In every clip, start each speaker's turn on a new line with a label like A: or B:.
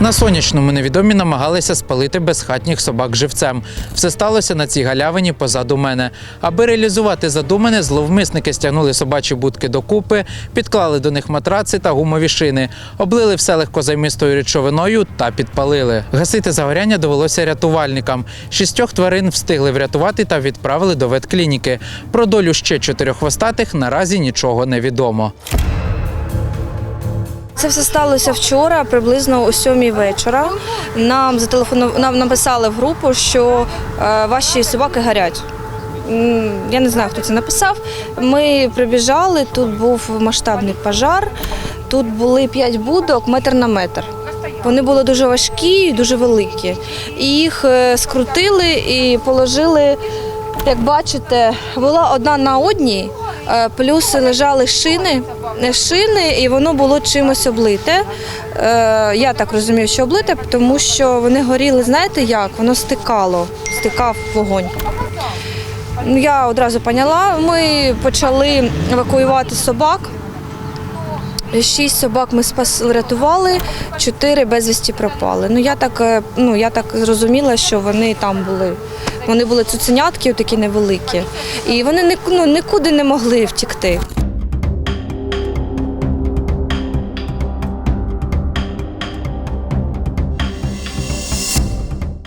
A: На сонячному невідомі намагалися спалити безхатніх собак живцем. Все сталося на цій галявині позаду мене. Аби реалізувати задумане, зловмисники стягнули собачі будки докупи, підклали до них матраци та гумові шини, облили все легкозаймистою речовиною та підпалили. Гасити загоряння довелося рятувальникам. Шістьох тварин встигли врятувати та відправили до ветклініки. Про долю ще чотирьох хвостатих наразі нічого не відомо.
B: Це все сталося вчора, приблизно о сьомій вечора. Нам зателефону... нам написали в групу, що е, ваші собаки гарять. Я не знаю, хто це написав. Ми прибіжали, тут був масштабний пожар, тут були п'ять будок метр на метр. Вони були дуже важкі дуже великі. І їх е, скрутили і положили, як бачите, була одна на одній, плюс лежали шини, е, шини, і воно було чимось облите. Е, Я так розумію, що облите, тому що вони горіли, знаєте як? Воно стикало, стикав вогонь. Ну, Я одразу поняла. Ми почали евакуювати собак. Шість собак ми спас врятували, чотири безвісті пропали. Ну я так, е, ну я так зрозуміла, що вони там були. Вони були цуценятки, такі невеликі, і вони ну, нікуди не могли втікти.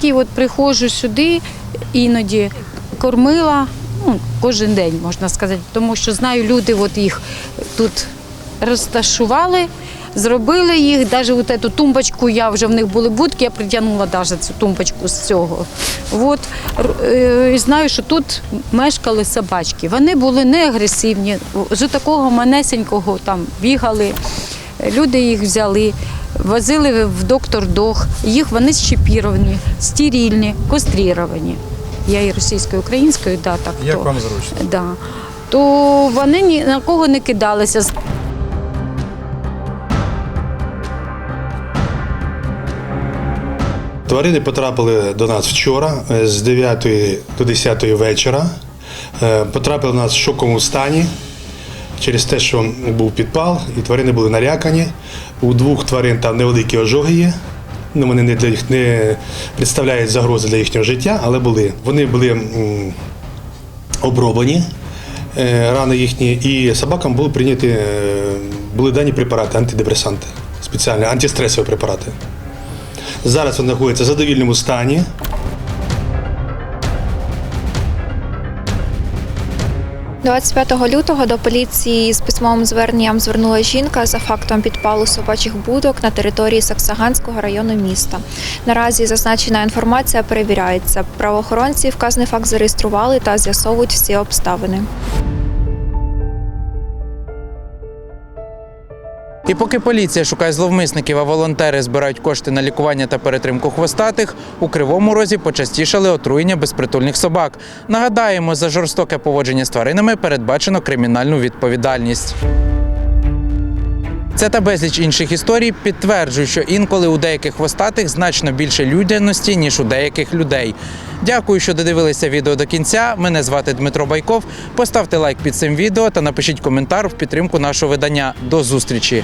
C: І от приходжу сюди, іноді кормила ну, кожен день, можна сказати, тому що знаю, люди от їх тут розташували, зробили їх, навіть от цю тумбочку, я вже в них були будки, я притягнула навіть цю тумбочку з цього. От, е, і знаю, що тут мешкали собачки. Вони були не агресивні, з такого манесенького там бігали. Люди їх взяли, возили в доктор Дох. Їх вони щепіровані, стерильні, кастрировані. Я і російською, і українською, да, так.
D: Як
C: то,
D: вам зручно?
C: Да. То вони ні на кого не кидалися.
D: Тварини потрапили до нас вчора е, з 9 до 10 вечора. Е, Потрапили до нас в шоковому стані через те, що був підпал, і тварини були налякані. У двох тварин там невеликі ожоги є. Ну, вони не для їх не представляють загрози для їхнього життя, але були. Вони були оброблені, е, рани їхні, і собакам були прийняті, були дані препарати, антидепресанти, спеціальні антистресові препарати. Зараз він знаходиться в задовільному стані.
E: – 25 лютого до поліції з письмовим зверненням звернулася жінка за фактом підпалу собачих будок на території Саксаганського району міста. Наразі зазначена інформація перевіряється. Правоохоронці вказаний факт зареєстрували та з'ясовують всі обставини.
A: І поки поліція шукає зловмисників, а волонтери збирають кошти на лікування та перетримку хвостатих, у кривому розі почастішали отруєння безпритульних собак. Нагадаємо, за жорстоке поводження з тваринами передбачено кримінальну відповідальність. Це та безліч інших історій підтверджують, що інколи у деяких хвостатих значно більше людяності, ніж у деяких людей. Дякую, що додивилися відео до кінця. Мене звати Дмитро Байков. Поставте лайк під цим відео та напишіть коментар в підтримку нашого видання. До зустрічі!